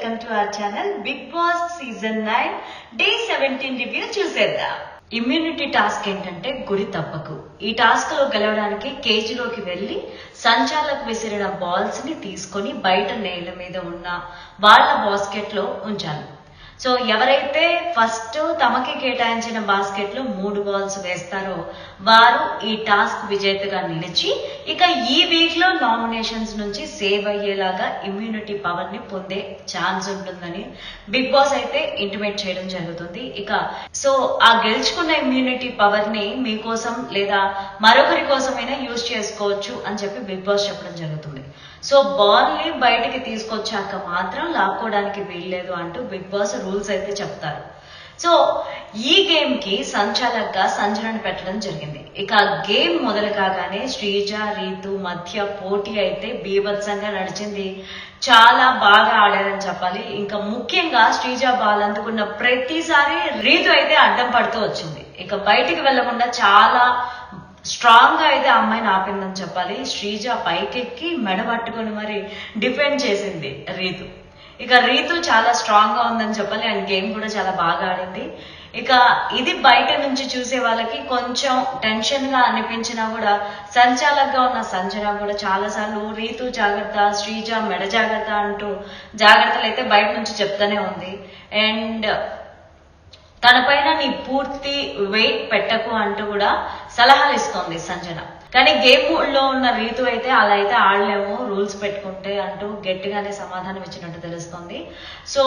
Welcome to our channel Big Boss season nine day seventeen review చూసేద్దాం. Immunity task ఏంటంటే గురి తప్పకు. ఈ టాస్క్లో గెలవడానికి కేజ్లోకి వెళ్ళి సంచాలకు విసిరిన బాల్స్ని తీసుకొని బయట నేల మీద ఉన్న వాళ్ళ బాస్కెట్లో ఉంచాలి. సో ఎవరైతే ఫస్ట్ తమకి కేటాయించిన బాస్కెట్లో మూడు బాల్స్ వేస్తారో వారు ఈ టాస్క్ విజేతగా నిలిచి ఇక ఈ వీక్లో నామినేషన్స్ నుంచి సేవ్ అయ్యేలాగా ఇమ్యూనిటీ పవర్ని పొందే ఛాన్స్ ఉంటుందని బిగ్ బాస్ అయితే ఇంటిమేట్ చేయడం జరుగుతుంది. ఇక సో ఆ గెలుచుకున్న ఇమ్యూనిటీ పవర్ని మీకోసం లేదా మరొకరి కోసమైనా యూజ్ చేసుకోవచ్చు అని చెప్పి బిగ్ బాస్ చెప్పడం జరుగుతుంది. సో బాల్ని బయటికి తీసుకొచ్చాక మాత్రం లాక్కోవడానికి వీల్లేదు అంటూ బిగ్ బాస్ రూల్స్ అయితే చెప్తారు. సో ఈ గేమ్కి సంచాలక్గా సంజనను పెట్టడం జరిగింది. ఇక గేమ్ మొదలు కాగానే శ్రీజ రీతు మధ్య పోటీ అయితే బీభత్సంగా నడిచింది. చాలా బాగా ఆడారని చెప్పాలి. ఇంకా ముఖ్యంగా శ్రీజ బాల్ అందుకున్న ప్రతిసారి రీతు అయితే అడ్డం పడుతూ వచ్చింది. ఇక బయటికి వెళ్ళకుండా చాలా స్ట్రాంగ్గా అయితే ఆ అమ్మాయిని ఆపిందని చెప్పాలి. శ్రీజ పైకెక్కి మెడ పట్టుకొని మరి డిఫెండ్ చేసింది రీతు. ఇక రీతు చాలా స్ట్రాంగ్గా ఉందని చెప్పాలి. అండ్ గేమ్ కూడా చాలా బాగా ఆడింది. ఇక ఇది బయట నుంచి చూసే వాళ్ళకి కొంచెం టెన్షన్గా అనిపించినా కూడా సంచాలకగా ఉన్న సంచన కూడా చాలా సార్లు రీతు జాగ్రత్త శ్రీజ మెడ జాగ్రత్త అంటూ జాగ్రత్తలు అయితే బయట నుంచి చెప్తానే ఉంది. అండ్ తనపైన నీ పూర్తి వెయిట్ పెట్టకు అంటూ కూడా సలహాలు ఇస్తోంది సంజన. కానీ గేమ్లో ఉన్న రీతు అయితే అలా అయితే ఆడలేము రూల్స్ పెట్టుకుంటే అంటూ గట్టిగానే సమాధానం ఇచ్చినట్టు తెలుస్తోంది. సో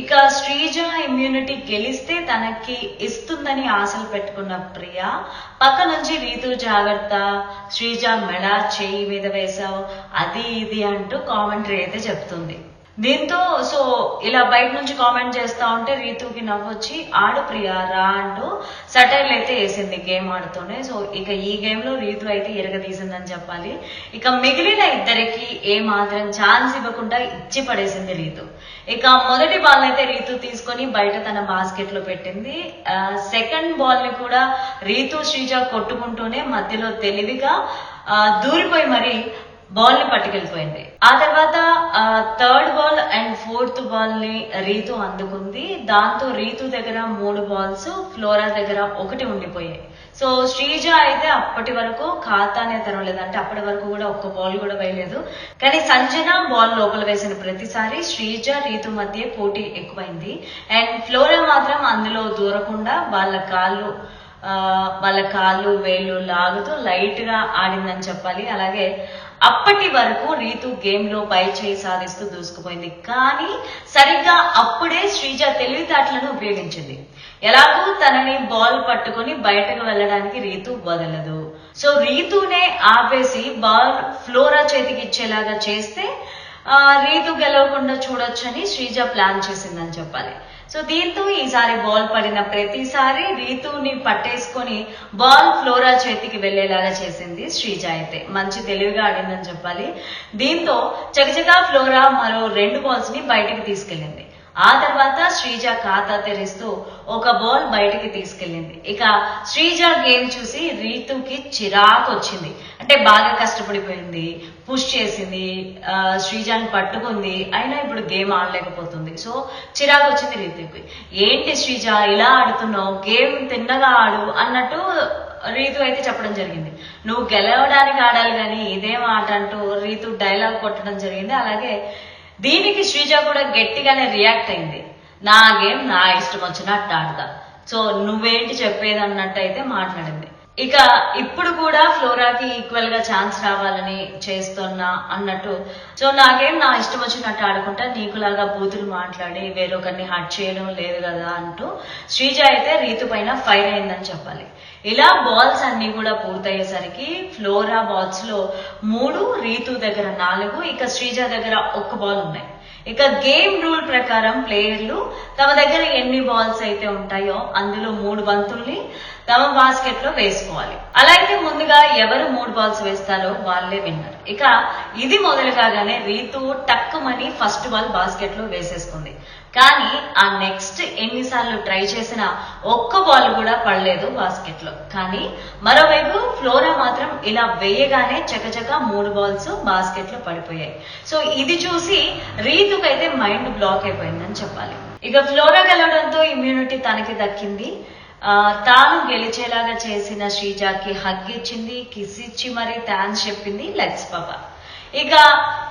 ఇక శ్రీజ ఇమ్యూనిటీ గెలిస్తే తనకి ఇస్తుందని ఆశలు పెట్టుకున్న ప్రియ పక్క నుంచి రీతు జాగ్రత్త శ్రీజ మెడ చేయి మీద వేశావు అది ఇది అంటూ కామెంటరీ అయితే చెప్తుంది. దీంతో సో ఇలా బయట నుంచి కామెంట్ చేస్తా ఉంటే రీతుకి నవ్వొచ్చి ఆడు ప్రియా రా అంటూ సటైల్ అయితే వేసింది గేమ్ ఆడుతూనే. సో ఇక ఈ గేమ్లో రీతు అయితే ఇరగదీసిందని చెప్పాలి. ఇక మిగిలిన ఇద్దరికి ఏ మాత్రం ఛాన్స్ ఇవ్వకుండా ఇచ్చి పడేసింది రీతు. ఇక మొదటి బాల్ అయితే రీతు తీసుకొని బయట తన బాస్కెట్లో పెట్టింది సెకండ్ బాల్ని కూడా రీతు శ్రీజ కొట్టుకుంటూనే మధ్యలో తెలివిగా దూరిపోయి మరి బాల్ని పట్టుకెళ్ళిపోయింది. ఆ తర్వాత థర్డ్ బాల్ అండ్ ఫోర్త్ బాల్ని రీతు అందుకుంది. దాంతో రీతు దగ్గర మూడు బాల్స్ ఫ్లోరా దగ్గర ఒకటి ఉండిపోయాయి. సో శ్రీజ అయితే అప్పటి వరకు ఖాతానే తెరవలేదు అంటే అప్పటి వరకు కూడా ఒక్క బాల్ కూడా వేయలేదు. కానీ సంజన బాల్ లోపల వేసిన ప్రతిసారి శ్రీజ రీతు మధ్య పోటీ ఎక్కువైంది. అండ్ ఫ్లోరా మాత్రం అందులో దూరకుండా వాళ్ళ కాళ్ళు వాళ్ళ కాళ్ళు వేళ్ళు లాగుతూ లైట్గా ఆడిందని చెప్పాలి. అలాగే అప్పటి వరకు రీతు గేమ్లో పై చేయి సాధిస్తూ దూసుకుపోయింది. కానీ సరిగ్గా అప్పుడే శ్రీజ తెలివితేటలను ఉపయోగించింది. ఎలాగూ తనని బాల్ పట్టుకొని బయటకు వెళ్ళడానికి రీతు వదలదు. సో రీతునే ఆపేసి బాల్ ఫ్లోరా చేతికి ఇచ్చేలాగా చేస్తే ఆ, రీతు గెలవకుండా చూడొచ్చని శ్రీజ ప్లాన్ చేసిందని చెప్పాలి. సో దీంతో ఈసారి బాల్ పడిన ప్రతిసారి రీతుని పట్టేసుకొని బాల్ ఫ్లోరా చేతికి వెళ్ళేలాగా చేసింది శ్రీజ అయితే. మంచి తెలివిగా ఆడిందని చెప్పాలి. దీంతో చకచకా ఫ్లోరా మరో రెండు బాల్స్ని బయటికి తీసుకెళ్ళింది. ఆ తర్వాత శ్రీజ ఖాతా తెరిస్తూ ఒక బాల్ బయటికి తీసుకెళ్ళింది. ఇక శ్రీజ గేమ్ చూసి రీతుకి చిరాకు వచ్చింది అంటే బాగా కష్టపడిపోయింది పుష్ చేసింది శ్రీజాని పట్టుకుంది అయినా ఇప్పుడు గేమ్ ఆడలేకపోతుంది. సో చిరాకు వచ్చింది రీతికి. ఏంటి శ్రీజ ఇలా ఆడుతున్నావు? గేమ్ తిన్నగా ఆడు అన్నట్టు రీతు అయితే చెప్పడం జరిగింది. నువ్వు గెలవడానికి ఆడాలి కానీ ఇదేం ఆట అంటూ రీతు డైలాగ్ కొట్టడం జరిగింది. అలాగే దీనికి శ్రీజ కూడా గట్టిగానే రియాక్ట్ అయింది. నా గేమ్ నా ఇష్టం వచ్చినట్టు ఆడతా. సో నువ్వేంటి చెప్పేది అన్నట్టు అయితే మాట్లాడింది. ఇక ఇప్పుడు కూడా ఫ్లోరాకి ఈక్వల్గా ఛాన్స్ రావాలని చేస్తున్నా అన్నట్టు. సో నాకేం నా ఇష్టం వచ్చినట్టు ఆడుకుంటా నీకులాగా బూతులు మాట్లాడి వేరొకరిని హట్ చేయడం లేదు కదా అంటూ శ్రీజ అయితే రీతు పైన ఫైర్ అయిందని చెప్పాలి. ఇలా బాల్స్ అన్ని కూడా పూర్తయ్యేసరికి ఫ్లోరా బాల్స్లో మూడు రీతు దగ్గర నాలుగు ఇక శ్రీజ దగ్గర ఒక్క బాల్ ఉన్నాయి. ఇక గేమ్ రూల్ ప్రకారం ప్లేయర్లు తమ దగ్గర ఎన్ని బాల్స్ అయితే ఉంటాయో అందులో మూడు బంతుల్ని తమ బాస్కెట్లో వేసుకోవాలి. అలాగే ముందుగా ఎవరు మూడు బాల్స్ వేస్తారో వాళ్ళే విన్నారు. ఇక ఇది మొదలు కాగానే రీతు టక్కుమని ఫస్ట్ బాల్ బాస్కెట్లో వేసేసుకుంది. కానీ ఆ నెక్స్ట్ ఎన్నిసార్లు ట్రై చేసినా ఒక్క బాల్ కూడా పడలేదు బాస్కెట్లో కానీ మరోవైపు ఫ్లోరా మాత్రం ఇలా వేయగానే చకచక మూడు బాల్స్ బాస్కెట్లో పడిపోయాయి. సో ఇది చూసి రీతుకైతే మైండ్ బ్లాక్ అయిపోయిందని చెప్పాలి. ఇక ఫ్లోరా గెలవడంతో ఇమ్యూనిటీ తనకి దక్కింది. తాను గెలిచేలాగా చేసిన శ్రీజాకి హగ్ ఇచ్చింది కిస్ ఇచ్చి మరీ థ్యాంక్స్ చెప్పింది లెట్స్ పాప ఇక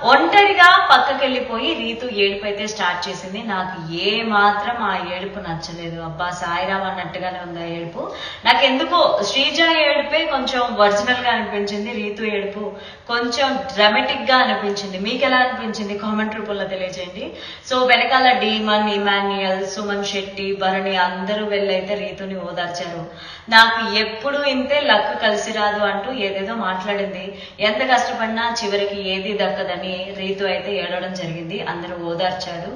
ఒంటరిగా పక్కకెళ్ళిపోయి రీతు ఏడుపు అయితే స్టార్ట్ చేసింది. నాకు ఏ మాత్రం ఆ ఏడుపు నచ్చలేదు. అబ్బా సాయిరామ్ అన్నట్టుగానే ఉంది ఆ ఏడుపు. నాకు ఎందుకో శ్రీజ ఏడుపే కొంచెం ఒరిజినల్గా అనిపించింది రీతు ఏడుపు కొంచెం డ్రామాటిక్గా అనిపించింది. మీకు ఎలా అనిపించింది? కామెంట్ రూపంలో తెలియజేయండి. సో వెనకాల డీమన్ ఇమాన్యుయల్ సుమన్ శెట్టి భరణి అందరూ వెళ్ళైతే రీతుని ఓదార్చారు. నాకు ఎప్పుడు ఇంతే లక్ కలిసి రాదు అంటూ ఏదేదో మాట్లాడింది. ఎంత కష్టపడినా చివరికి ఏది దక్కదని రీతు అయితే ఏడవడం జరిగింది. అందరూ ఓదార్చాడు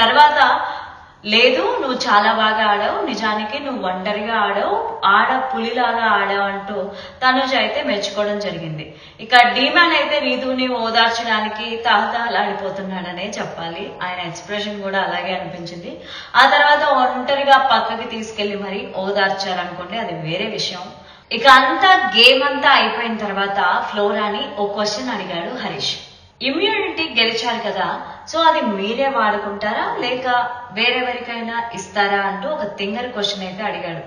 తర్వాత లేదు నువ్వు చాలా బాగా ఆడావు. నిజానికి నువ్వు ఒంటరిగా ఆడావు. ఆడ పులిలాగా ఆడావు అంటూ తనుజ అయితే మెచ్చుకోవడం జరిగింది. ఇక డీమాన్ అయితే రీతుని ఓదార్చడానికి తహతహలాడిపోతున్నాడనే చెప్పాలి. ఆయన ఎక్స్ప్రెషన్ కూడా అలాగే అనిపించింది. ఆ తర్వాత ఒంటరిగా పక్కకి తీసుకెళ్ళి మరి ఓదార్చారనుకోండి అది వేరే విషయం. ఇక అంతా గేమ్ అంతా అయిపోయిన తర్వాత ఫ్లోరాని ఓ క్వశ్చన్ అడిగాడు హరీష్. ఇమ్యూనిటీ గెలిచారు కదా సో అది మీరే వాడుకుంటారా? లేక వేరెవరికైనా ఇస్తారా? అంటూ ఒక తింగర్ క్వశ్చన్ అయితే అడిగాడు.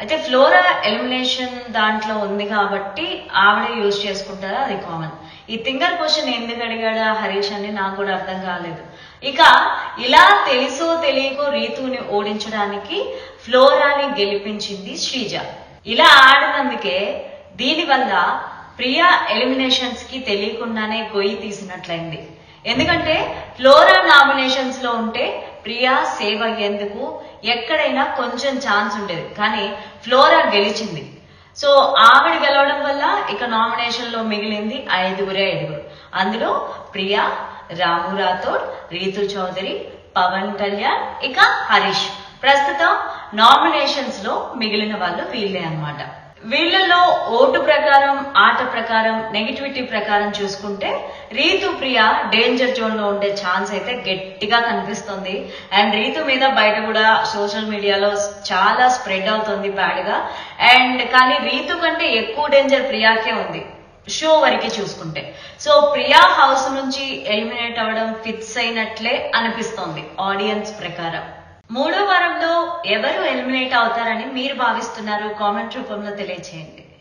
అయితే ఫ్లోరా ఎలిమినేషన్ దాంట్లో ఉంది కాబట్టి ఆవిడే యూజ్ చేసుకుంటారా? అది కామన్. ఈ తింగర్ క్వశ్చన్ ఎందుకు అడిగాడా హరీష్ అని నాకు కూడా అర్థం కాలేదు. ఇక ఇలా తెలుసో తెలియకో రీతుని ఓడించడానికి ఫ్లోరాని గెలిపించింది శ్రీజ. ఇలా ఆడినందుకే దీనివల్ల ప్రియా ఎలిమినేషన్స్కి తెలియకుండానే గొయ్యి తీసినట్లయింది. ఎందుకంటే ఫ్లోరా నామినేషన్స్లో ఉంటే ప్రియా సేవ్ అయ్యేందుకు ఎక్కడైనా కొంచెం ఛాన్స్ ఉండేది. కానీ ఫ్లోరా గెలిచింది. సో ఆవిడ గెలవడం వల్ల ఇక నామినేషన్లో మిగిలింది ఐదుగురే ఐదుగురు. అందులో ప్రియా రాము రాథోడ్ రీతు చౌదరి పవన్ కళ్యాణ్ ఇక హరీష్. ప్రస్తుతం నామినేషన్స్లో మిగిలిన వాళ్ళు వీళ్ళే అన్నమాట. వీళ్ళలో ఓటు ప్రకారం ఆట ప్రకారం నెగిటివిటీ ప్రకారం చూసుకుంటే రీతు ప్రియ డేంజర్ జోన్లో ఉండే ఛాన్స్ అయితే గట్టిగా కనిపిస్తుంది. అండ్ రీతు మీద బయట కూడా సోషల్ మీడియాలో చాలా స్ప్రెడ్ అవుతుంది బ్యాడ్గా అండ్ కానీ రీతు కంటే ఎక్కువ డేంజర్ ప్రియాకే ఉంది. షో వరకు చూసుకుంటే. సో ప్రియా హౌస్ నుంచి ఎలిమినేట్ అవ్వడం ఫిక్స్ అయినట్లే అనిపిస్తోంది ఆడియన్స్ ప్రకారం. మూడో వారంలో ఎవరు ఎలిమినేట్ అవుతారని మీరు భావిస్తున్నారు కామెంట్ రూపంలో తెలియచేయండి.